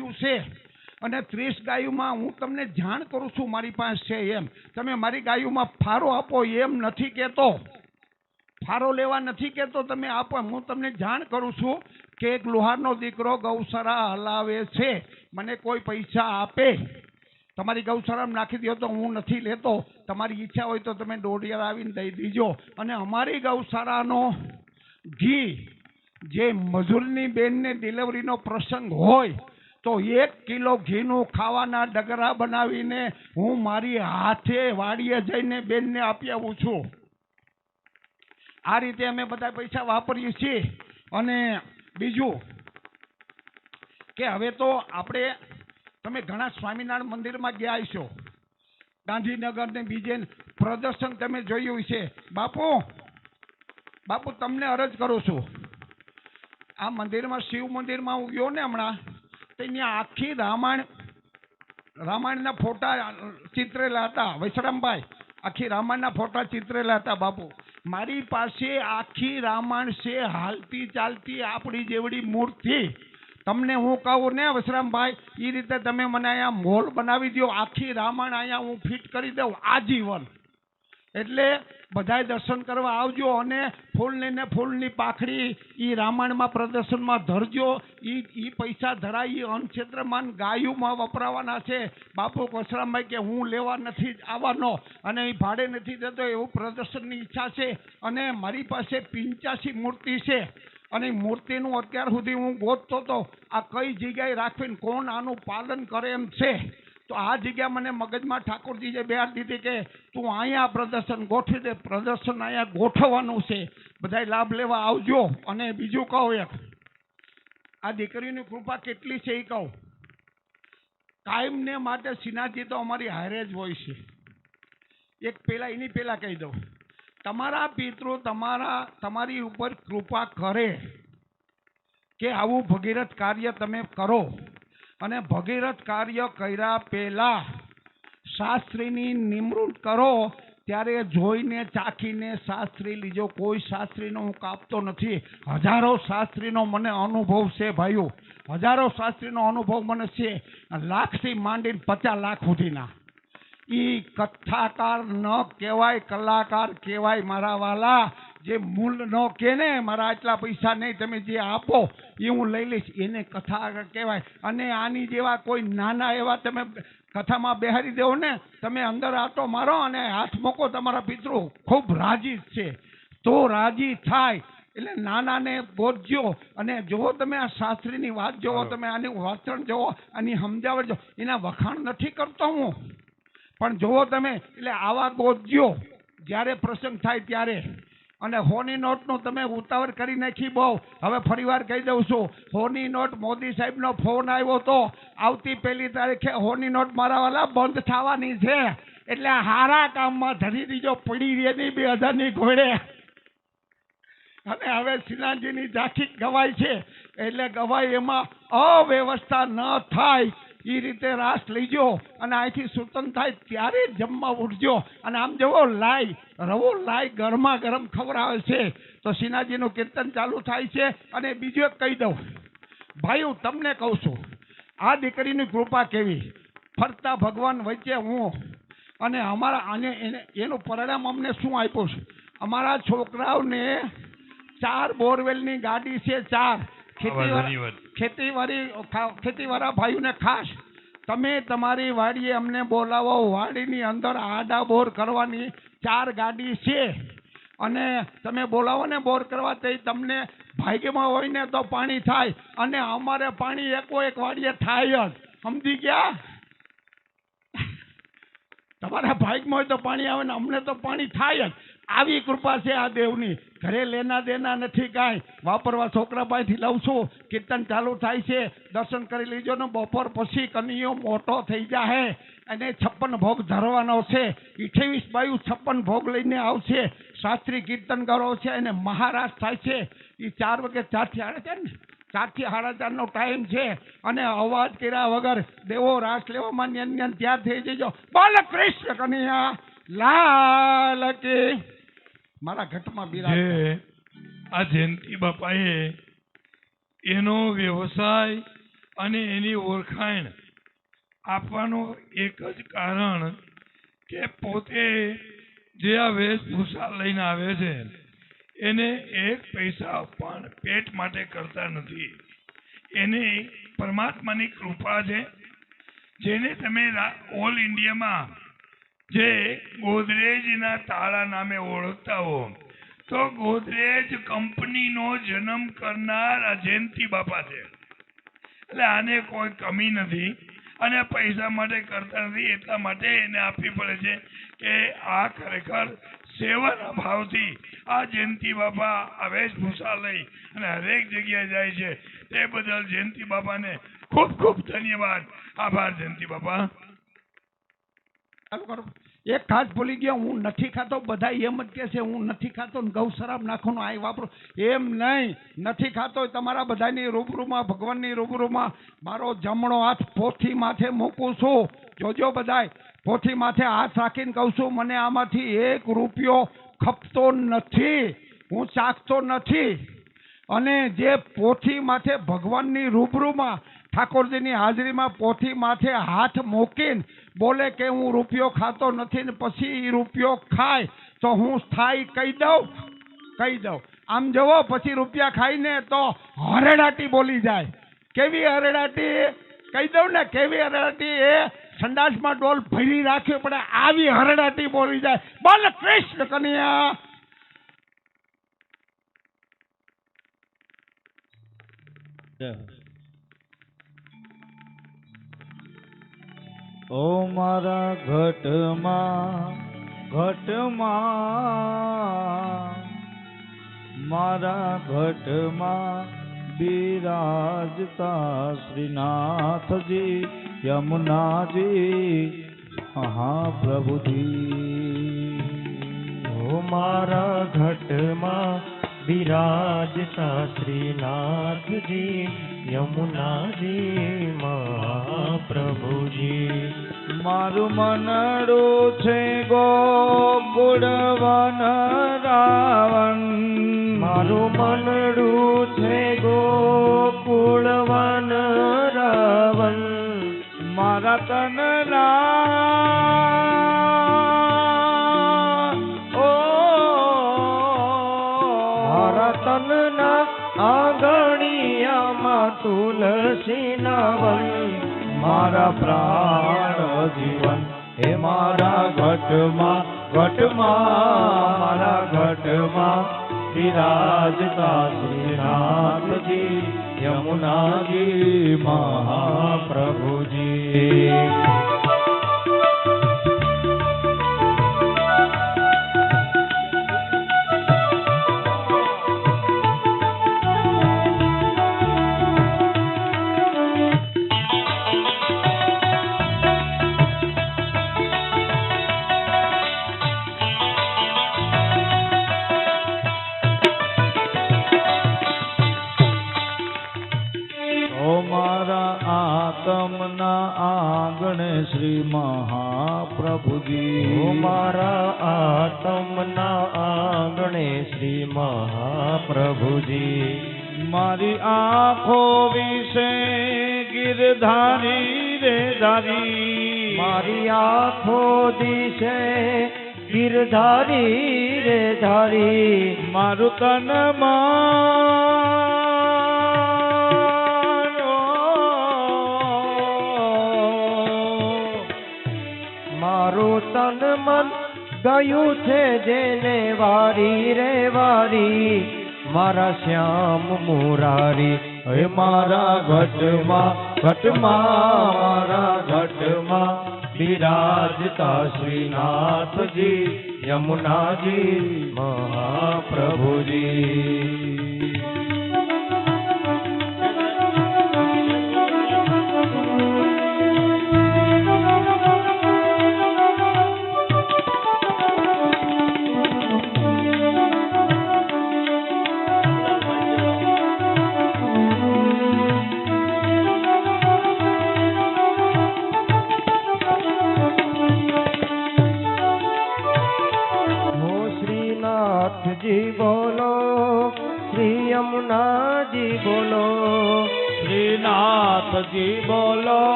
ગાયું છે. અને ત્રીસ ગાયુમાં હું તમને જાણ કરું છું મારી પાસે છે એમ. તમે મારી ગાયુમાં ફારો આપો એમ નથી કહેતો. ફારો લેવા નથી કહેતો તમે આપો હું તમને જાણ કરું છું કે એક લોહારનો દીકરો ગૌશાળા હલાવે છે. મને કોઈ પૈસા આપે. તમારી ગૌશાળામાં નાખી દો તો હું નથી લેતો. તમારી ઈચ્છા હોય તો તમે દોઢિયાર આવીને દઈ દીજો. અને અમારી ગૌશાળાનો ઘી જે મજૂરની બેનને ડિલિવરીનો પ્રસંગ હોય તો એક કિલો ઘીનું ખાવાના ડગરા બનાવીને હું મારી હાથે વાડીએ જઈને બેનને આપી આવું છું. આ રીતે અમે બધા પૈસા વાપરીએ છીએ. અને બીજું કે હવે તો આપણે, તમે ઘણા સ્વામિનારાયણ મંદિરમાં ગયા છો ગાંધીનગર ને બીજે પ્રદર્શન તમે જોયું છે બાપુ બાપુ, તમને અરજ કરું છું. આ મંદિરમાં, શિવ મંદિરમાં હું ગયો ને હમણાં? તો અહીંયા આખી રામાયણ, રામાયણના ફોટા ચિત્રેલા હતા. વૈશ્રામભાઈ, આખી રામાયણના ફોટા ચિત્રેલા હતા બાપુ. મારી પાસે આખી રામાયણ છે, હાલતી ચાલતી આપણી જેવડી મૂર્તિ. તમને હું કહું ને વસરામભાઈ એ રીતે તમે મને અહીંયા મોલ બનાવી દો આખી રામાયણ અહીંયા હું ફિટ કરી દઉં. આજીવન. એટલે બધાય દર્શન કરવા આવજો અને ફૂલની ને ફૂલની પાખડી એ રામાયણમાં પ્રદર્શનમાં ધરજો. એ એ પૈસા ધરાય એ અન્નક્ષેત્રમાં ગાયુમાં વપરાવાના છે. બાપુ કોસરામભાઈ કે હું લેવા નથી આવવાનો અને એ ભાડે નથી દેતો એવું પ્રદર્શનની ઈચ્છા છે અને મારી પાસે પિંચાસી મૂર્તિ છે અને મૂર્તિનું અત્યાર સુધી હું ગોતતો હતો આ કઈ જગ્યાએ રાખવીને કોણ આનું પાલન કરે એમ છે? તો આ જગ્યા મને મગજમાં ઠાકોરજીએ બેહાર દીધી કે તું અહીંયા પ્રદર્શન ગોઠવી દે, પ્રદર્શન અહીંયા ગોઠવવાનું છે. બધાય લાભ લેવા આવજો. અને બીજું કહું એક. આ દીકરીની કૃપા કેટલી છે એ કહું. કાયમને માટે સિનાજી તો અમારી હારે જ હોય છે. એક પહેલાં એની પહેલાં કહી દઉં. તમારા પિતૃ તમારા, તમારી ઉપર કૃપા કરે કે આવું ભગીરથ કાર્ય તમે કરો. અને ભગીરથ કાર્ય કર્યા પહેલા શાસ્ત્રીની નિમૃત કરો, ત્યારે જોઈને, ચાખીને શાસ્ત્રી લીજો, કોઈ શાસ્ત્રીનો હું કાપતો નથી. હજારો શાસ્ત્રીનો મને અનુભવ છે ભાઈઓ. હજારો શાસ્ત્રીનો અનુભવ મને છે. લાખથી માંડીને પચાસ લાખ સુધીના. એ કથાકાર ન કહેવાય, કલાકાર કહેવાય મારા વાલા. જે મૂળ ન કે ને મારા આટલા પૈસા નહીં તમે જે આપો એ હું લઈ લઈશ. એને કથા કહેવાય. અને આની જેવા કોઈ નાના એવા તમે કથામાં બેહારી દેવો ને તમે અંદર આટો મારો અને હાથ મૂકો તમારા પિતૃ ખૂબ રાજી છે. તો રાજી થાય. એટલે નાનાને ગોતજો અને જો તમે આ શાસ્ત્રીની વાત જોવો તમે આની વાંચણ જોવો આની સમજાવટ જો એના વખાણ નથી કરતો હું. પણ જુઓ તમે એટલે આવા ગોતજો જ્યારે પ્રસંગ થાય ત્યારે. અને હોની નોટનું તમે ઉતાવળ કરી નાખી બહુ. હવે ફરીવાર કહી દઉં છું, હોની નોટ મોદી સાહેબનો ફોન આવ્યો તો આવતી પહેલી તારીખે હોની નોટ મારા વાલા બંધ થવાની છે. એટલે હારા કામમાં ધરી દીજો પડી રહેની બે હજારની ઘોડે. અને હવે સિન્હાજીની ઝાંખી ગવાય છે. એટલે ગવાય એમાં અવ્યવસ્થા ન થાય. એ રીતે રાસ લઈજો અને અહીંથી સુતન થાય ત્યારે જમવા ઉઠજો. અને આમ જવો લાય રવો લાય ગરમા ગરમ ખવડાવે છે. તો સિન્હાજીનું કીર્તન ચાલુ થાય છે. અને બીજું એક કહી દઉં. ભાઈઓ તમને કહું છું, આ દીકરીની કૃપા કેવી? ફરતા ભગવાન વચ્ચે હું અને અમારા આને એને પરિણામ અમને શું આપ્યું છે? અમારા છોકરાઓને ચાર બોરવેલની ગાડી છે, ચાર. ખેતીવાડી ખેતીવાળા ભાઈઓને ખાસ તમે તમારી વાડીએ અમને બોલાવો વાડીની અંદર આડા બોર કરવાની ચાર ગાડી છે. અને તમે બોલાવો ને બોર કરવા તે તમને ભાગ્યમાં હોય ને તો પાણી થાય. અને અમારે પાણી એકો એક વાડીએ થાય જ. સમજી ગયા? તમારા ભાગમાં હોય તો પાણી આવે ને અમને તો પાણી થાય જ. આવી કૃપા છે આ દેવની. ઘરે લેના દેના નથી કાંઈ. વાપરવા છોકરા પાસેથી લઉં છું. કીર્તન ચાલુ થાય છે. દર્શન કરી લીજો ને બપોર પછી કનૈયો મોટો થઈ જાય અને છપ્પન ભોગ ધરવાનો છે. અઠ્યાવીસ બાયુ છપ્પન ભોગ લઈને આવશે. શાસ્ત્રી કીર્તન કરો છે અને મહારાજ થાય છે. એ ચાર વાગે ચારથી આડે છે ને? ચારથી સાડા ચારનો ટાઈમ છે. અને અવાજ કર્યા વગર દેવો રાસ લેવામાં ન્યન ત્યાર થઈ જજો. બોલ કૃષ્ણ કનૈયા, લાલ કી મારા ઘટમાં બિરાજ આ જયંતિ બાપાએ એનો વ્યવસાય અને એની ઓળખાણ આપવાનું એક જ કારણ કે પોતે જે આ વેશભૂષા લઈને આવે છે, એને એક પૈસા પણ પેટ માટે કરતા નથી. એને પરમાત્માની કૃપા છે, જેને તમે ઓલ ઇન્ડિયામાં જે ગોદરેજના તાળા નામે ઓળખતા હો, તો ગોદરેજ કંપનીનો જન્મ કરનાર આ જયંતિ બાપા છે. એટલે આને કોઈ કમી નથી અને પૈસા માટે કરતા નથી, એટલા માટે એને આપવી પડે છે કે આ ખરેખર સેવાના ભાવથી આ જયંતિ બાપા આ વેશભૂષા લઈ અને હરેક જગ્યાએ જાય છે. તે બદલ જયંતિ બાપાને ખૂબ ખૂબ ધન્યવાદ. આભાર જયંતિ બાપા. ચાલુ કરો. એક ખાસ ભૂલી ગયો, હું નથી ખાતો, બધા એમ જ કહે છે, હું નથી ખાતો ને ગૌ શરાબ નાખવાનું આ વાપરો. એમ નહીં, નથી ખાતો તમારા બધાની રૂબરૂમાં, ભગવાનની રૂબરૂમાં મારો જમણો હાથ પોથી માથે મૂકું છું. જોજો બધાય, પોથી માથે હાથ રાખીને કહું છું, મને આમાંથી એક રૂપિયો ખપતો નથી, હું ચાખતો નથી. અને જે પોથી માથે ભગવાનની રૂબરૂમાં ઠાકોરજીની હાજરીમાં પોથી માથે હાથ મૂકીને બોલે કે હું રૂપિયો ખાતો નથી ને પછી રૂપિયો ખાય, તો હું સ્થાયી કહી દઉં કહી દઉં. આમ જુઓ, પછી રૂપિયા ખાઈને તો હરેડાટી બોલી જાય. કેવી હરેડાટી? કહી દઉં ને, કેવી હરેડાટી? એ સંડાસમાં ડોલ ભરી રાખ્યો પડે આવી હરડાટી બોલી જાય. બોલ કૃષ્ણ કન્યા. ઓ મારા ઘટમાં ઘટમાં મારા ઘટમાં બિરાજતા શ્રીનાથજી યમુનાજી મહાપ્રભુજી. ઓ મારા ઘટમાં બિરાજતા શ્રીનાથજી યમુનાજી મહાપ્રભુજી. મારું મનડું છે બુડવન રાવણ. મારું મનડું છે ગોકુળવન રાવણ. મારા તનલા તુલસી મારા પ્રાણ જીવન. હે મારા ઘટમાં ઘટમાં મારા ઘટમાં વિરાજતા શ્રીનાથજી યમુનાજી મહાપ્રભુજી. ગિરધારી રે ધારી. મારી આંખો દિશે ગીરધારી રે ધારી. મારું તન મન. મારું તન મન ગયું છે જેને વારી રે વારી. મારા શ્યામ મુરારી. હે મારા ઘટમાં ઘટમાં મારા ઘટમાં બિરાજતા શ્રીનાથજી યમુનાજી મહાપ્રભુજી.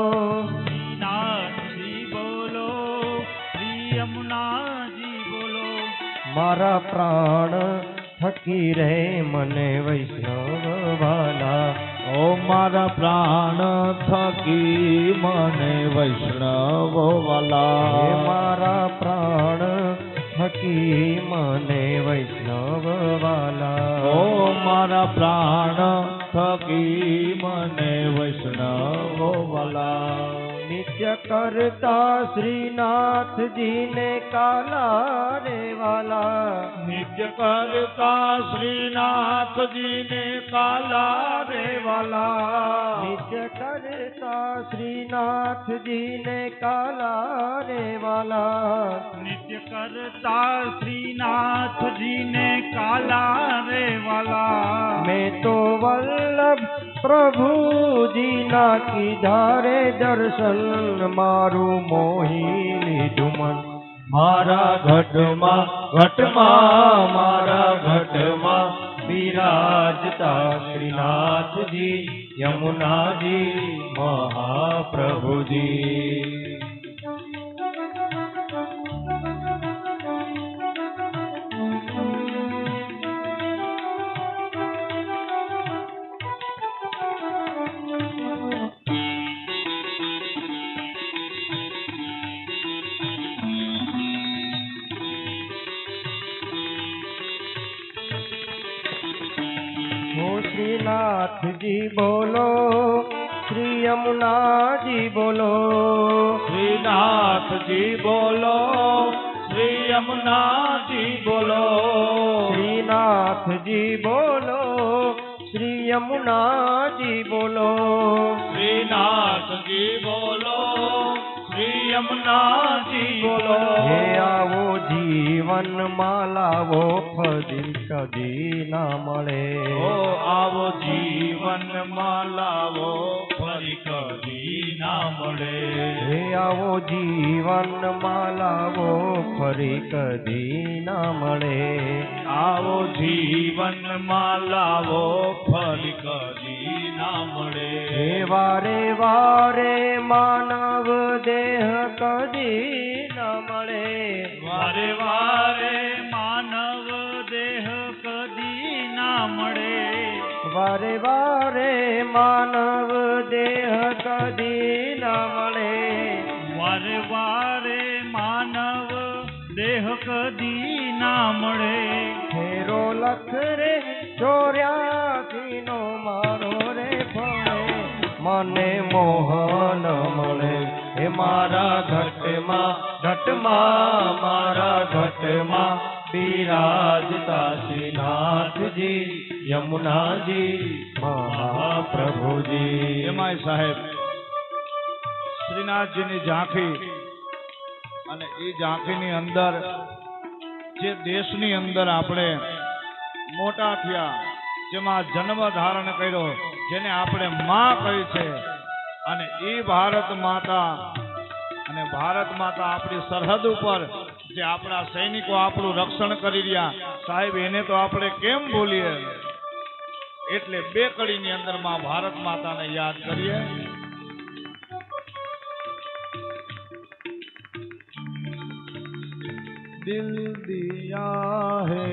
શ્રીનાથજી બોલો શ્રી યમુનાજી બોલો. મારા પ્રાણ થકી રહે મને વૈષ્ણવ વાલા. ઓ મારા પ્રાણ થકી મને વૈષ્ણવ હે વાલા મારા પ્રાણ થકી મને વૈષ્ણવ વાલા. ઓ મારા પ્રાણ થકી મને વૈષ્ણવ વાલા. નિત્ય કરતા શ્રીનાથજીને કાલા રે વાલા. નિત્ય કરતા શ્રીનાથજીને કાલા રે વાલા. નિત્ય કરતા શ્રીનાથજીને કાલા રે વાલા. નિત્ય કરતા શ્રીનાથજીને કાલા રે વાલા. મેં તો વલ્લભ પ્રભુજીના કીધા રે દર્શન મારું મોહી લીધું મન મારા ઘટમાં ઘટમાં મારા ઘટમાં બિરાજતા શ્રીનાથજી. યમુનાજી મહાપ્રભુજી શ્રીનાથજી બોલો શ્રી યમુનાજી બોલો. શ્રીનાથજી બોલો શ્રી યમુનાજી બોલો. શ્રીનાથજી બોલો શ્રી યમુનાજી બોલો. શ્રીનાથજી બોલો શ્રી યમુનાજી બોલો. હે આવો જીવન લાવો ફરી કદી ના મળે. ઓ આવો જીવનમાં લાવો ફરી કદી ના મળે. હે આવો જીવનમાં લાવો ફરી કદી ના મળે. આવો જીવનમાં લાવો ફરી કદી ના મળે. હે વારે વારે માનવ દેહ કદી ના મળે. વારે વારે વારે વારે માનવ દેહ કદી ન મળે. વારે વારે માનવ દેહ કદી ના મળે. ફેરો લખ રે ચોર્યાથી નો મારો રે ફળે મને મોહન મળે એ મારા ઘટમાં ઘટમાં મારા ઘટમાં. બિરાજતા શ્રીનાથજી, યમુનાજી, મહાપ્રભુજી. એમાંય સાહેબ, શ્રીનાથજીની ઝાંખી અને એ ઝાંખીની અંદર જે દેશની અંદર આપણે મોટા થયા, જેમાં જન્મ ધારણ કર્યો, જેને આપણે માં કહી છે, અને એ ભારત માતા અને ભારત માતા આપણી સરહદ ઉપર જે આપણા સૈનિકો આપણું રક્ષણ કરી રહ્યા, સાહેબ, એને તો આપણે કેમ બોલીએ એટલે બે કડીની અંદરમાં ભારત માતાને યાદ કરીએ. દિલ દિયા હે,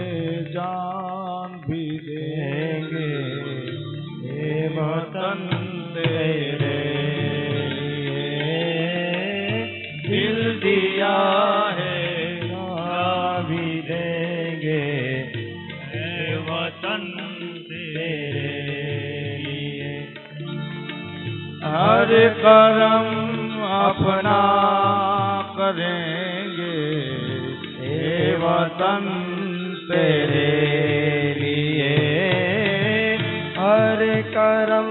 જાન ભી દેંગે, હે વતન हर करम अपना करेंगे हे वतन तेरे लिए हर करम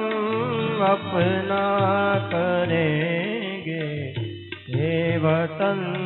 अपना करेंगे हे वतन तेरे